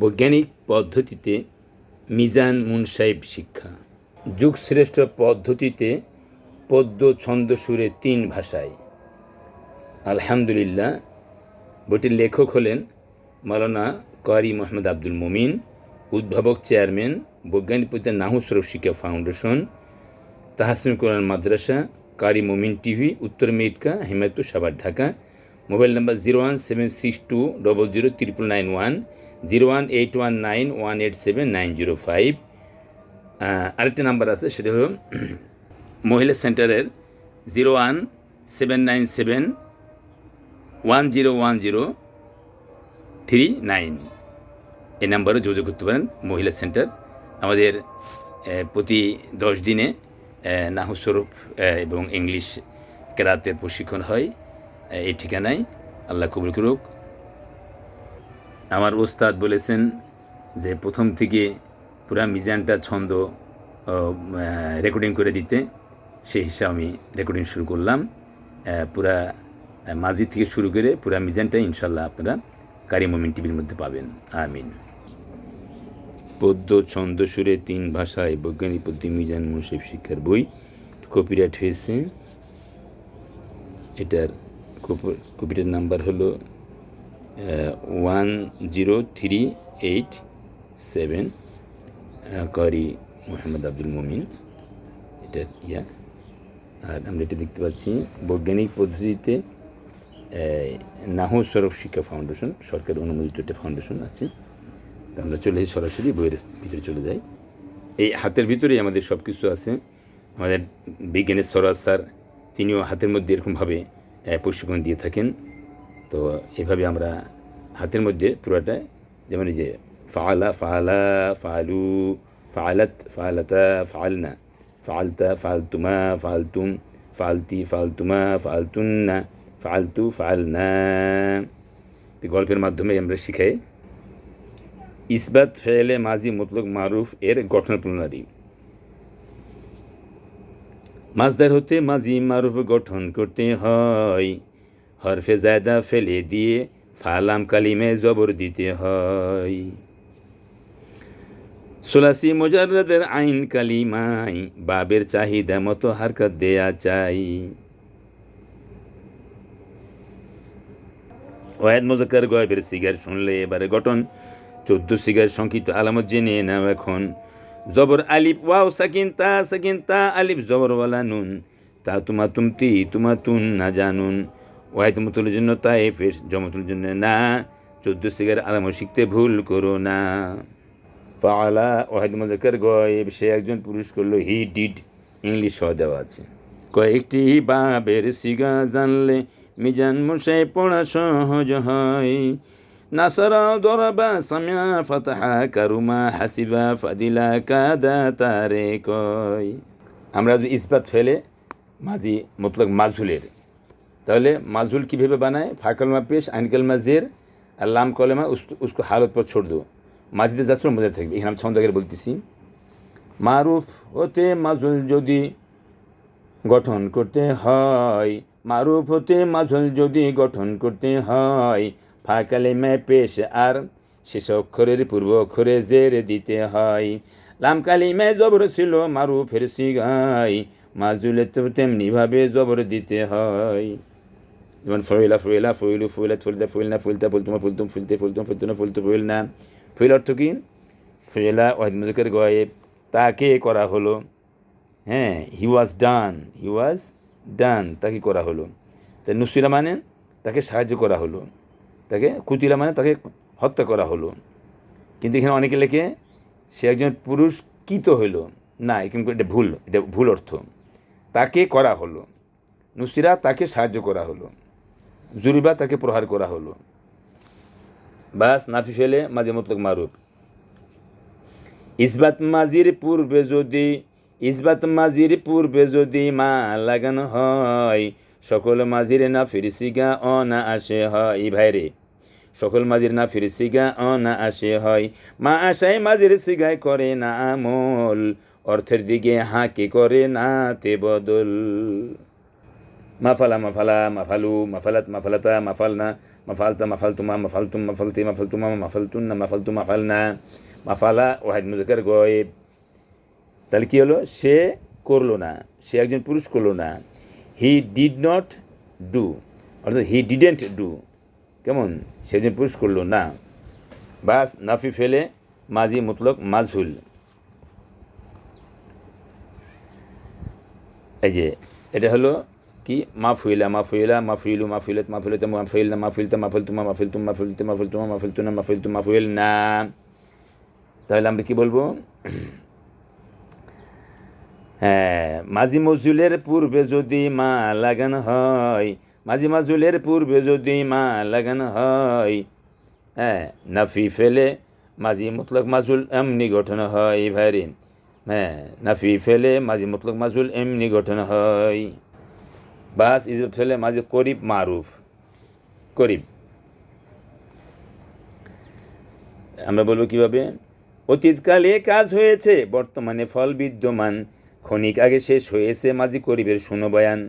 বৈজ্ঞানিক পদ্ধতিতে মিজান মুনসাইব শিক্ষা। যুগশ্রেষ্ঠ পদ্ধতিতে পদ্য, ছন্দ, সুরে তিন ভাষায়। আলহামদুলিল্লাহ, বইটির লেখক হলেন মালানা কারি মোহাম্মদ আব্দুল মুমিন, উদ্ভাবক চেয়ারম্যান, বৈজ্ঞানিক পদ্ধতি নাহু সরফ শিক্ষা ফাউন্ডেশন, তাহাসিন কোরআন মাদ্রাসা, কারি মোমিন টিভি, উত্তর মেটকা হেমায়তুর Savar Dhaka. Mobile number zero one seven six two double zero triple nine one. Zero one eight one nine one eight seven nine zero five. আরেকটি নাম্বার আছে, সেটা হলো মহিলা সেন্টারের zero one seven nine seven one zero one zero three nine. এই নাম্বারে যোগাযোগ করতে পারেন মহিলা সেন্টার। আমাদের প্রতি দশ দিনে নাহুস্বরূপ এবং ইংলিশ কেরাতের প্রশিক্ষণ হয় এই ঠিকানায়। আল্লাহ কবুল করুক। আমার ওস্তাদ বলেছেন যে প্রথম থেকে পুরা মিজানটা ছন্দ রেকর্ডিং করে দিতে। সেই হিসাবে আমি রেকর্ডিং শুরু করলাম। পুরা মাঝি থেকে শুরু করে পুরা মিজানটা ইনশাল্লাহ আপনারা কারি মোমিন টিভির মধ্যে পাবেন। আমিন। পদ্য ছন্দ সুরে তিন ভাষায় বৈজ্ঞানিক পদ্ধতি মিজান মুন্সিফ শিক্ষার বই কপিরাইট হয়েছে। এটার কপি- কপিটার নাম্বার হলো one zero three eight seven করি মোহাম্মদ আব্দুল মমিন। এটা, ইয়া। আর আমরা এটা দেখতে পাচ্ছি, বৈজ্ঞানিক পদ্ধতিতে নাহু সরফ শিক্ষা ফাউন্ডেশন, সরকার অনুমোদিত একটা ফাউন্ডেশন আছে। তো আমরা চলে যাই সরাসরি, বইয়ের ভিতরে চলে যাই। এই হাতের ভিতরেই আমাদের সব কিছু আছে। আমাদের বিজ্ঞানের সরাজ স্যার, তিনিও হাতের মধ্যে এরকমভাবে প্রশিক্ষণ দিয়ে থাকেন। তো এভাবে আমরা হাতের মধ্যে পুরোটা, যেমন এই যে ফালা ফালা, ফালু, ফালাত, ফালাতা, ফালনা, ফালতা, ফালতুমা, ফালতুম, ফালতি, ফালতুমা, ফালতুন্না, ফালতু, ফালনা। গল্পের মাধ্যমে আমরা শিখাই, ইসবাত ফেলে মাজি মতলক মারুফ এর গঠন প্রণালী। মাজদার হতে মাজি মারুফ গঠন করতে হয়। হরফে জায়দা ফেলে দিয়ে ফালাম কালিমে জবর দিতে হয়। সোলাসি মোজারদের আইন কালিমাই, বাবের চাহিদা মতো হারকত দেয়া চাই। ওয়াহেদ মোজাক্কার গয়েবের সিগার শুনলে এবারে গঠন, চোদ্দ সিগার সংক্ষিপ্ত আলামত জেনে নাও এখন। জবর আলিফ, ওয়াও সাকিন, তা সাকিন, তা আলিফ, জবরওয়ালা নুন। তা তুমা তুমতি তুমা তুন না জানুন। ওয়াহিদ মতুলের জন্য তাই ফের জমতুলের জন্য না। চোদ্দ সিগার আলামত শিখতে ভুল করো না। ফালা ওয়াহিদ মোজাক্কার গয়েব সে একজন পুরুষ করল, হি ডিড ইংলিশ সহ দেওয়া আছে। কয়েকটি বাবের সিগা জানলে মিজান মশাই পড়া সহজ হয়। নাসারা দরাবা সামিয়া ফাতাহা কারুমা হাসিবা ফাদিলা কাদা তারে কয়। আমরা ইস্পাত ফেলে, মাঝি মতলব মাজহুলের তাহলে মাজুল কীভাবে বানায়? ফাকলমা পেশ আইন কলমা জের আর লাম কলেমা উস- উসকো হালত পর ছোড় দো। মাঝিতে যাচ্ছিল মজা থাকবে। এখানে আমি ছন্দ বলতেছি। মারুফ হতে মাজুল যদি গঠন করতে হয়, মারুফ হতে মাজল যদি গঠন করতে হয় ফাঁকালে মে পেশ আর শেষ অক্ষরের পূর্ব অক্ষরে জের দিতে হয়। লামকালি মে জবর ছিল মারুফের সিগাই মাজুলে তো তেমনিভাবে জবর দিতে হয়। যেমন ফয়লা ফয়লা ফয়লু ফয়লা ফুলতা ফুলনা ফুলতা ফুলতুমা ফুলতুম ফুলতে ফুলতুম ফুলতুনা ফুলতু ফুলনা ফুল অর্থ কি ফয়লা ওয়াহিদ মুজকের গয়েব তাকে করা হলো হ্যাঁ হি ওয়াজ ডান হি ওয়াজ ডান তাকে করা হলো তা নুসিরা মানে তাকে সাহায্য করা হলো তাকে কুতিলা মানে তাকে হত্যা করা হলো কিন্তু এখানে অনেকে লেখে সে একজন পুরুষ কিত হইল না কিন্তু এটা ভুল এটা ভুল অর্থ তাকে করা হলো নুসিরা তাকে সাহায্য করা হলো জুরিবা তাকে প্রহার করা হলো। বাস নাফি ফেলে মাঝে মতলক মারুফ। ইসবাত মাজির পূর্বে যদি, ইসবাত মাজির পূর্বে যদি মা লাগানো হয়, সকল মাজির না ফিরসিগা অ না আসে হয় ভাইরে, সকল মাজির না ফিরসিগা অ না আসে হয়। মা আশায় মাজির সিগায় করে না আমল, অর্থের দিকে হাঁকে করে না তে বদল। মাফালা মাফালা মাফালু মাফালাত মাফালাতা মাফালনা মাফালতা মাফালতুমা মাফালতুম মাফালতি মাফালতুমা মাফালতুন্না মাফালতু মাফালনা মাফালা ওয়াহিদ মুজাকার গয়েব তাহলে কী হলো সে করল না সে একজন পুরুষ করল না হি ডিড নট ডু অর্থাৎ হি ডিডেন্ট ডু কেমন সে একজন পুরুষ করল না বাস নাফি ফেলে মাজি মতলক মাজহুল এই যে এটা হলো কি? মাফুইলা মাফুইলা মাফুইলু মাফুইলত মাফুইলতে মাফুইল না মাফুইলতে মাফুলতুমা মাফুলতুম মাফুলতে মাফুলতুমা মাফুলতুনা মাফুলতু মাফুইল না তাহলে আমরা কি বলব? হ্যাঁ মাঝি মজুলের পূর্বে যদি মা লাগান হয়, মাঝি মাজুলের পূর্বে যদি মা লাগান হয় হ্যাঁ নাফি ফেলে মাঝি মতলক মাজুল এমনি গঠন হয় ভাইরে। হ্যাঁ নাফি ফেলে মাঝি মতলক মাজুল এমনি গঠন হয়। বাস ইজব ফেলে মাঝে করিব মারুফ, করিব। আমরা বলব কীভাবে? অতীতকালে কাজ হয়েছে, বর্তমানে ফল বিদ্যমান, ক্ষণিক আগে শেষ হয়েছে মাঝি করিবের শুনো বয়ান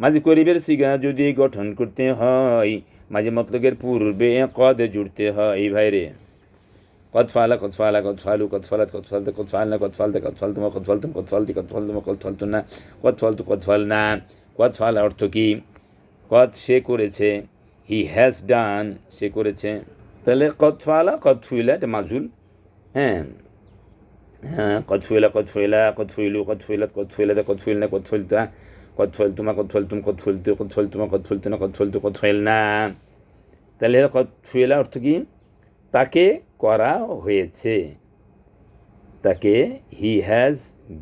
মাঝি করিবের সিগা যদি গঠন করতে হয়, মাঝে মতলকের পূর্বে কদ জুড়তে হয় এই ভাইরে কদ ফালা কদ ফালা, কদ ফালু, কদ ফালাত কদ ফালতে, কদ ফাল না কদ ফালতে, কদ ফাল তোমা কদ ফালতুম কদ ফালতি, কদ ফাল তোমা কদ ফালতু না, কদ ফালতু, কদ ফাল না কদ ফাল অর্থ কি? কদ সে করেছে হি হ্যাজ ডান সে করেছে। তাহলে কদ ফালা, কদ ফুইলা, এটা মাজুল। হ্যাঁ। হ্যাঁ কদ ফুইলা কদ ফুইলা, কদ ফুইলু, কদ ফুইলাত কদ ফুইলাতে কদ ফুইল না, কদ ফুইলতা কদ ফুলতুমা কদ ফুলতুম কদ ফুলতু কদ ফুলতুমা কদ ফুলতু না, কদ ফুলতু কদ ফুইল না। তাহলে কদ ফুইলা অর্থ কি? তাকে করা হয়েছে। তাকে he has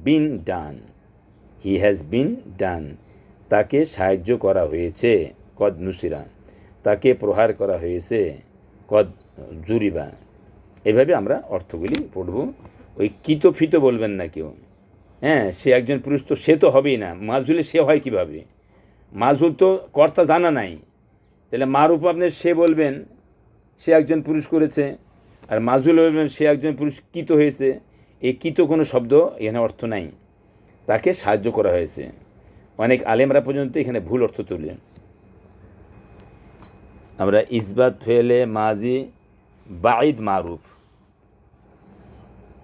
been done he has been ডান তাকে সাহায্য করা হয়েছে, কদ নুসিরা। তাকে প্রহার করা হয়েছে, কদ জুরিবা। এভাবে আমরা অর্থগুলি পড়ব। ওই কিত ফিত বলবেন না কেউ। হ্যাঁ সে একজন পুরুষ তো, সে তো হবেই না। মাজুলে সে হয় কীভাবে? মাজুল তো কর্তা জানা নাই। তাহলে মারুপ আপনি সে বলবেন, সে একজন পুরুষ করেছে। আর মাজুল বলবেন, সে একজন পুরুষ কিত হয়েছে। এই কিত কোনো শব্দ, এখানে অর্থ নাই। তাকে সাহায্য করা হয়েছে। অনেক আলেমরা পর্যন্ত এখানে ভুল অর্থ তুলে আমরা ইসবাত ফেলে মাজি বাঈদ মারুফ।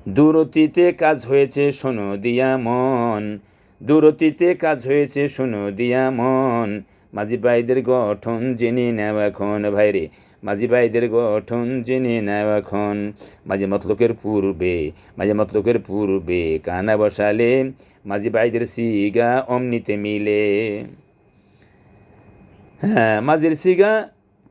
দূরতীতে কাজ হয়েছে, শোনো দিয়া মন। দূরতীতে কাজ হয়েছে, শোনো দিয়া মন। মাঝি ভাইদের গঠন জেনে নেও এখন ভাইরে। মাঝি ভাইদের গঠন জেনে নেও এখন। মাঝে মতলকের পূর্বে, মাঝে মতলকের পূর্বে কানা বসালে মাঝি ভাইদের সিগা অমনিতে মিলে। হ্যাঁ মাঝির সিগা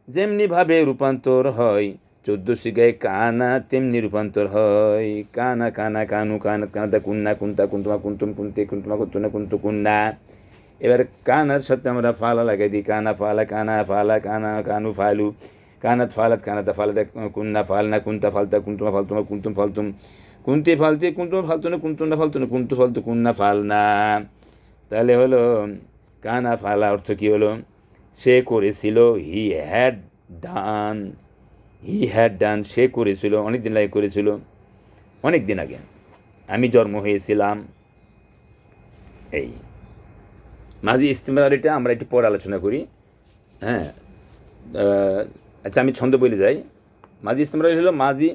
যেমনিভাবে রূপান্তর হয়, চোদ্দ শিগায় কানা তেমনি রূপান্তর হয়। কানা কানা, কানু, কানা কানাদা কুন্না, কুন্তা, কুন্তুমা, কুন্তুম, কুন্তে, কুন্তুমা কুন্তুনা কুন্তু, কুন্না। এবার কানার সাথে আমরা ফালা লাগাই দিই। কানা ফালা কানা ফালা, কানা, কানু ফালু। কানাত ফালাত, কানাতা ফালাতা কুন্না ফালনা, কুন্তা ফালতা, কুন্তুমা ফালতুমা, কুন্তুম ফালতুম। কুন্তে ফালতে কুন্তুমা ফালতু না, কুন্তুনা ফালতু না, কুন্তু ফালতু, কুন্না ফালনা তাহলে হলো, কানা ফালা অর্থ কী হলো? সে করেছিল হি হ্যাড ডান হি হ্যাড ডান সে করেছিল অনেক দিন আগে করেছিল অনেক দিন আগে। আমি জন্ম হয়েছিলাম, এই, মাঝি ইস্তেমারিটা আমরা একটু পরে আলোচনা করি হ্যাঁ আচ্ছা আমি ছন্দ বলে যাই। মাঝি ইস্তেমারি হলো মাঝি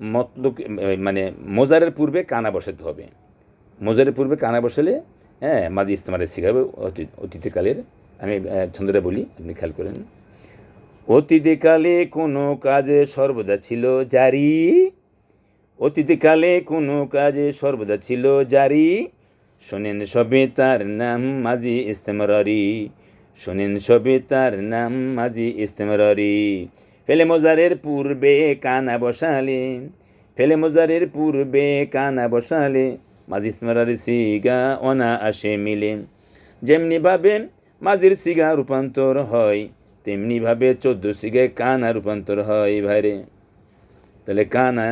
মতলক মানে মোজারের পূর্বে কানা বসাতে হবে। মোজারের পূর্বে কানা বসালে হ্যাঁ মাঝি ইস্তেমারে শিখাবে অতীত অতীতকালের। আমি ছন্দটা বলি, আপনি খেয়াল করেন। অতীতকালে কোনো কাজে সর্বদা ছিল জারি। অতীতকালে কোনো কাজে সর্বদা ছিল জারি। শোনেন সবে তার নাম মাঝি ইস্তেমরারি। শোনেন সবে তার নাম মাঝি ইস্তেমরারি। ফেলে মজারের পূর্বে কানা বসালে ফেলে মজারের পূর্বে কানা বসালে মাঝি ইস্তেমরারি সিগা অনা আসে মিলে। যেমনিভাবে মাঝির সিগা রূপান্তর হয় তেমনিভাবে চোদ্দ সিগায় কানা রূপান্তর হয় ভাইরে। তাহলে কানা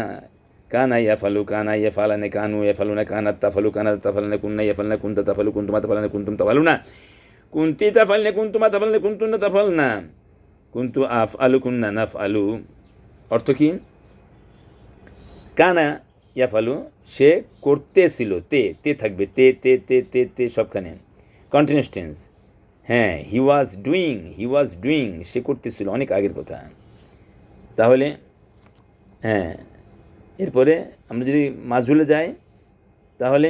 কানা ইয়া ফালু, কানা ইয়া ফালানে কানু, ইয়া ফালু না কানা তাফালু কানা তাফালানে কুন্না, ইয়া ফালনা কুন্তা তাফালু কুন্তুমা তাফালানে কুন্তুম তাফালু না। কুন্তি তাফালনে কুন্তুমা তাফালনে কুন্তুন না তাফাল না। কুন্তু আফ আলু কুন্না নাফ আলু অর্থ কি? কানা ইয়া ফালু সে করতেছিল তে তে থাকবে তে তে তে তে তে সবখানে। কন্টিনিউস টেন্স হ্যাঁ হি was doing he was doing সে করতেছিল অনেক আগের কথা। তাহলে হ্যাঁ এরপরে আমরা যদি মাঝুলে যাই তাহলে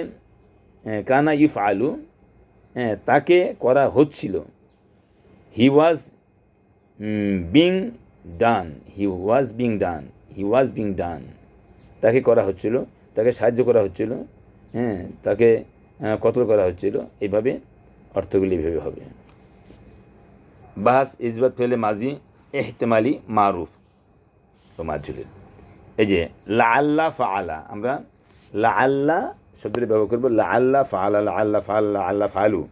হ্যাঁ, কানা ইফ আলু হ্যাঁ তাকে করা হচ্ছিল। He was being done he was being done he was being done তাকে করা হচ্ছিল, তাকে সাহায্য করা হচ্ছিল হ্যাঁ তাকে কতল করা হচ্ছিল এইভাবে অর্থগুলি এইভাবে হবে। বাস, ইসবাত ফেলে মাজি এহতেমালি মারুফ ও মাঝুলের এই যে লা আল্লাহ ফাআলা, আমরা লা আল্লাহ শব্দটি ব্যবহার করব লা আল্লাহ ফাআলা লা আল্লাহ ফাল লা আল্লাহ ফালু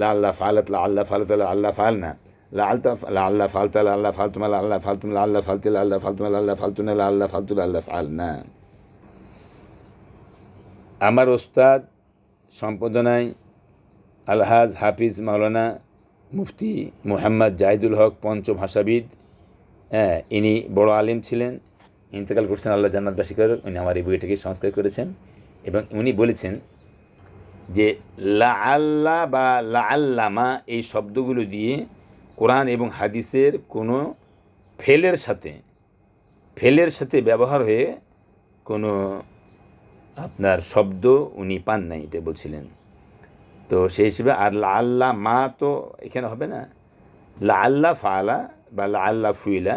লা আল্লাহ ফালাত লা আল্লাহ ফালাত লা আল্লাহ ফালনা লা আলতা লা আল্লাহ ফালতা লা আল্লাহ ফালতুমা লা আল্লাহ ফালতুম লা আল্লাহ ফালতি লা আল্লাহ ফালতুমা লা আল্লাহ ফালতুনা লা আল্লাহ ফালতু লা আল্লাহ ফালনা আমার ওস্তাদ সম্পাদনায় আলহাজ হাফিজ মাওলানা মুফতি মুহাম্মদ জাহিদুল হক পঞ্চভাষাবিদ হ্যাঁ ইনি বড় আলিম ছিলেন, ইন্তেকাল করছেন আল্লাহ জান্নাতবাসী করে উনি আমার এই বইটাকে সংস্কার করেছেন এবং উনি বলেছেন যে লা আল্লাহ বা লা আল্লামা এই শব্দগুলো দিয়ে কোরআন এবং হাদিসের কোনো ফেলের সাথে ফেলের সাথে ব্যবহার হয়ে কোনো আপনার শব্দ উনি পান নাই, এটা বলছিলেন। তো সেই হিসেবে আর লা আল্লাহ মা তো এখানে হবে না। লা আল্লাহ ফালা বা লা আল্লাহ ফুইলা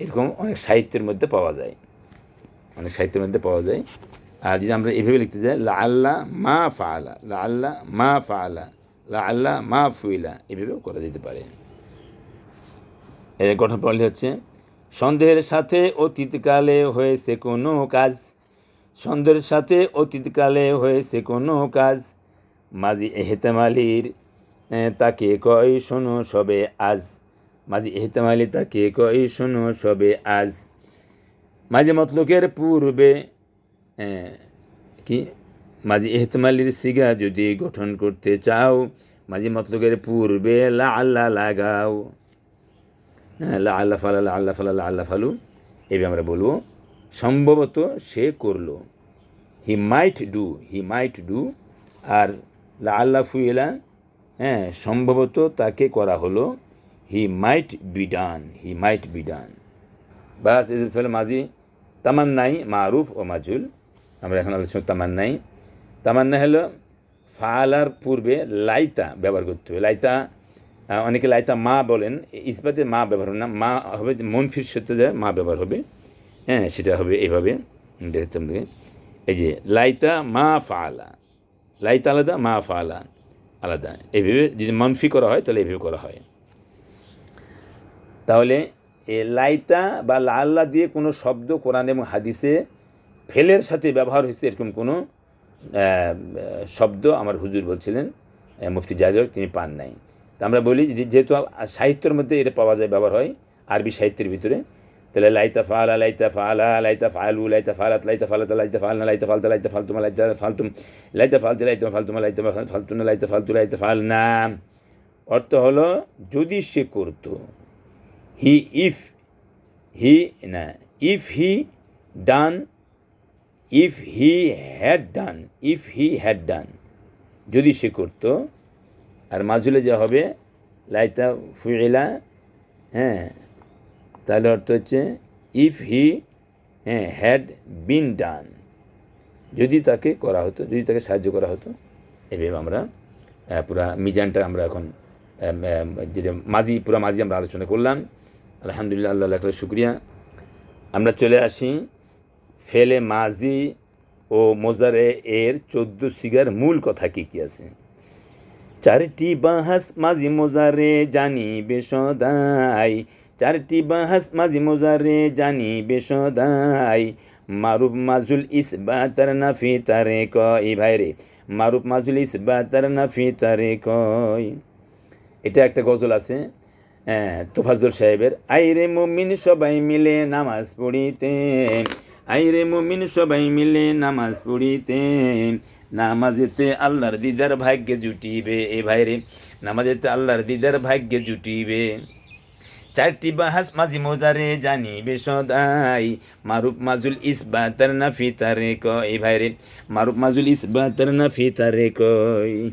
এরকম অনেক সাহিত্যের মধ্যে পাওয়া যায়। অনেক সাহিত্যের মধ্যে পাওয়া যায়। আর যদি আমরা এভাবে লিখতে যাই লা আল্লাহ মা ফালা লা আল্লাহ মা ফালা লা আল্লাহ মা ফুইলা, এভাবেও করা যেতে পারে। এর গঠন প্রণালী হচ্ছে, সন্দেহের সাথে অতীতকালে হয়েছে কোনো কাজ, সন্দেহের সাথে অতীতকালে হয়েছে কোনো কাজ। মাঝি এহতেমালির তাকে কয়, শোনো সবে আজ। মাঝি এহতেমালি তাকে কয়, শোনো সবে আজ। মাঝে মতলকের পূর্বে কি? মাঝি এহতেমালির সিগা যদি গঠন করতে চাও, মাঝি মতলকের পূর্বে লা আল্লাহ লাগাও। লা আল্লাহ ফালা আল্লাহ ফালা আল্লাহ ফালু এভাবে আমরা বলব, সম্ভবত সে করল। হি might do he might do আর লা আল্লাহ ফুয়েলা হ্যাঁ সম্ভবত তাকে করা হলো। He might be done he might be done বাস এদের ফলে মাঝি তামান্নাই, মারুফ ও মাজুল। আমরা এখন আলোচনা তামান্নাই। তামান্না হলো, ফালার পূর্বে লাইতা ব্যবহার করতে হবে। লাইতা অনেকে লাইতা মা বলেন ইসবাতে মা ব্যবহার হবে না, মা হবে মনফির সত্যি যায় মা ব্যবহার হবে। হ্যাঁ সেটা হবে এইভাবে হবে এই যে লাইতা মা ফালা লাইতা আলাদা, মা ফালা আলাদা। এইভাবে যদি মনফি করা হয়, তাহলে এইভাবে করা হয়। তাহলে এ লাইতা বা লাল্লা দিয়ে কোনো শব্দ কোরআন এবং হাদিসে ফেলের সাথে ব্যবহার হয়েছে, এরকম কোনো শব্দ আমার হুজুর বলছিলেন মুফতি জাহিদ তিনি পান নাই। আমরা বলি যেহেতু সাহিত্যের মধ্যে এটা পাওয়া যায়, ব্যবহার হয় আরবি সাহিত্যের ভিতরে। তাহলে লাইতা ফালা লাইতা ফালা, লাইতা ফালু, লাইতা ফালাত, লাইতা ফালাতা, লাইতা ফালনা, লাইতা ফালতা, লাইতা ফালতুমা, লাইতা ফালতুম, লাইতা ফালতু, লাইতা ফালতুমা, লাইতা ফালতুনা লাইতা ফালতু, লাইতা ফালনা। অর্থ হলো যদি সে করতো, হি ইফ, হি না, if he done, if he had done, if he had done, যদি সে করতো আর মাঝুলে যা হবে, লাইতা ফুইলা হ্যাঁ তাহলে অর্থ হচ্ছে ইফ হি হ্যাঁ হ্যাড বিন ডান যদি তাকে করা হতো, যদি তাকে সাহায্য করা হতো এভাবে আমরা পুরা মিজানটা আমরা এখন যেটা মাঝি, পুরা মাঝি আমরা আলোচনা করলাম, আলহামদুলিল্লাহ, আল্লাহ আল্লাহ শুক্রিয়া। আমরা চলে আসি, ফেলে মাঝি ও মোজারে এর চোদ্দ সিগার মূল কথা কী কী আছে? চারটি বাহাস মাঝি মোজারে জানি বেসদাই চারটি বাহাস মাঝি মোজারে জানি বেসদাই মারুফ মাজুল ইসবাতার নাফি তারে কয়। ভাই রে মারুফ মাজুল ইসবাতার নাফি তারে কয়। এটা একটা গজল আছে তোফাজুল সাহেবের। আইরে মুমিন সবাই মিলে নামাজ পড়িতে আইরে মুমিন সবাই মিলে নামাজ পড়িতে। নামাজেতে আল্লাহর দিদার ভাগ্যে জুটিবে। এ ভাই ভাইরে, নামাজেতে আল্লাহর দিদার ভাগ্যে জুটিবে। চারটি বাহাস মাঝি মোজারে জানিবে সদাই। মারুফ মাজুল ইসবাতার না ফিতারে কয়। ভাইরে, মারুফ মাজুল ইসবাতার না ফিতারে কয়।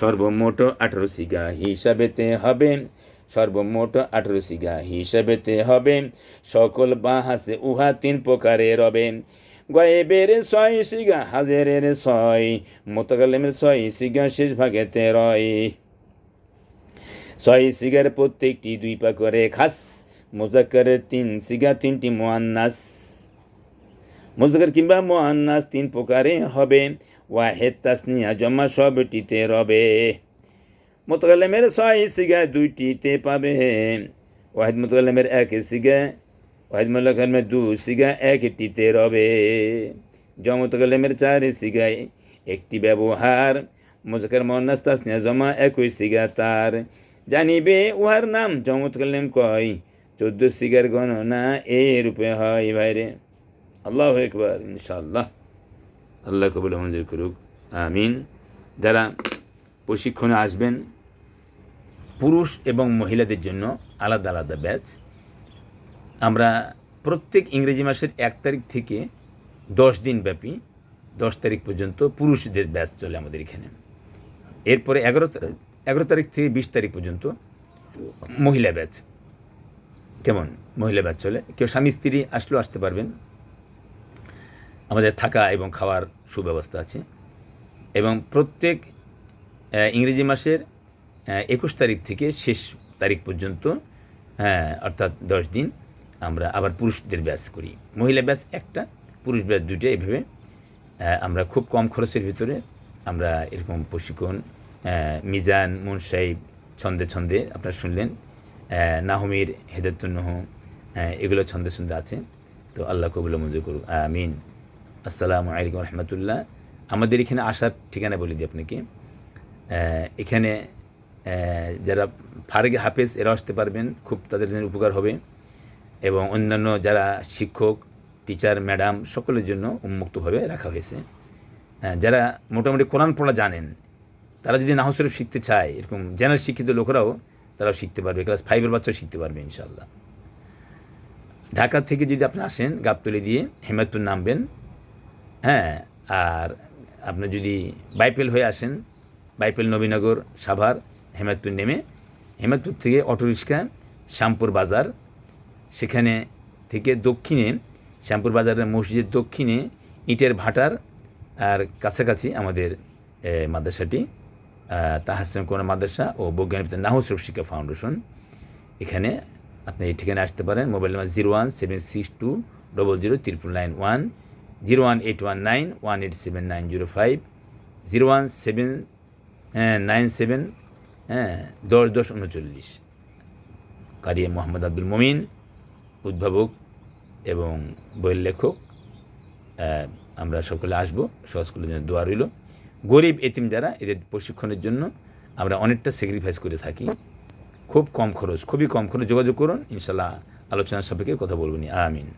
সর্বমোট আঠারো সিগা হিসাবেতে হবে। সর্বমোট আঠারো সিগা হিসাবেতে হবে। সকল বাহাসে উহা তিন প্রকারে রবে গয়েবের ছয় সিগা হাজেরের ছয়, মোতাকালেমের ছয় সিগা শেষ ভাগেতে রয়। ছয় সিগার প্রত্যেকটি দুই পা করে খাস, মোজাক্কারের তিন সিগা তিনটি মোয়ান্নাস। মুজকার কিংবা মোয়ান্নাস তিন প্রকারে হবে। ওয়াহেদ, তাসনিয়া, জমা সবটিতে রবে। মোতকালেমের ছয় সিগা দুইটিতে পাবে ওয়াহিদ মোতকালেমের এক সিগা ওয়াহিদ মোল্লাকালেমের দু সিগা একটিতে রবে জমতকালেমের চার সিগায় একটি ব্যবহার মোজাকার মোহান্নাস তাসনিয়া জমা একই সিগা তার জানিবে উহার নাম জমতকালেম কয় চোদ্দ সিগার গণনা এ রূপে হয় বাইরে আল্লাহ একবার ইনশাআল্লাহ আল্লাহ কবুল মঞ্জুর করুক আমিন যারা প্রশিক্ষণে আসবেন পুরুষ এবং মহিলাদের জন্য আলাদা আলাদা ব্যাচ। আমরা প্রত্যেক ইংরেজি মাসের এক তারিখ থেকে দশ দিন ব্যাপী দশ তারিখ পর্যন্ত পুরুষদের ব্যাচ চলে আমাদের এখানে। এরপরে এগারো এগারো তারিখ থেকে বিশ তারিখ পর্যন্ত মহিলা ব্যাচ। কেমন? মহিলা ব্যাচ চলে। কেউ স্বামী, স্ত্রী আসলেও আসতে পারবেন। আমাদের থাকা এবং খাওয়ার সুব্যবস্থা আছে। এবং প্রত্যেক ইংরেজি মাসের একুশ তারিখ থেকে শেষ তারিখ পর্যন্ত হ্যাঁ অর্থাৎ দশ দিন আমরা আবার পুরুষদের ব্যাচ করি। মহিলা ব্যাচ একটা, পুরুষ ব্যাচ দুইটা, এভাবে আমরা খুব কম খরচের ভিতরে আমরা এরকম প্রশিক্ষণ মিজান, মুন সাহেব, ছন্দে ছন্দে আপনারা শুনলেন নাহমির, হেদায়তুন্নহ এগুলো ছন্দে ছন্দে আছে। তো আল্লাহ কবুল মঞ্জুর করুক। আমিন। আসসালামু আলাইকুম রহমতুল্লাহ। আমাদের এখানে আসার ঠিকানা বলে দিই আপনাকে। এখানে যারা ফারেক হাফেজ এরা আসতে পারবেন, খুব তাদের জন্য উপকার হবে। এবং অন্যান্য যারা শিক্ষক, টিচার, ম্যাডাম, সকলের জন্য উন্মুক্তভাবে রাখা হয়েছে। যারা মোটামুটি কোরআন পড়া জানেন, তারা যদি নাহ শরীফ শিখতে চায়, এরকম জেনারেল শিক্ষিত লোকেরাও, তারাও শিখতে পারবে। ক্লাস ফাইভের বাচ্চাও শিখতে পারবে ইনশাল্লাহ ঢাকা থেকে যদি আপনি আসেন, গাবতলি দিয়ে হেমায়তুর নামবেন হ্যাঁ আর আপনি যদি বাইপেল হয়ে আসেন বাইপেল নবীনগর, সাভার হেমায়তুর নেমে হেমায়তুর থেকে অটোরিক্সা শ্যামপুর বাজার। সেখানে থেকে দক্ষিণে, শ্যামপুর বাজারের মসজিদের দক্ষিণে ইটের ভাটার আর কাছাকাছি আমাদের মাদ্রাসাটি তাহাসেন কোন মাদ্রাসা ও বৈজ্ঞানিক নাহসরফ শিক্ষা ফাউন্ডেশন। এখানে আপনি এই ঠিকানায় আসতে পারেন, mobile number zero one seven six two double zero triple nine one, zero one eight one nine one eight seven nine zero five, zero one seven nine seven হ্যাঁ দশ দশ উনচল্লিশ। কারিয়ে মোহাম্মদ আব্দুল মমিন, উদ্ভাবক এবং বইয়ের লেখক। আমরা সকলে আসব সহজগুলোর জন্য দোয়া রইল। গরিব এতিম যারা, এদের প্রশিক্ষণের জন্য আমরা অনেকটা স্যাক্রিফাইস করে থাকি। খুব কম খরচ, খুবই কম খরচ যোগাযোগ করুন। ইনশাল্লাহ আলোচনার সাপেক্ষে কথা বলবেন আমিন।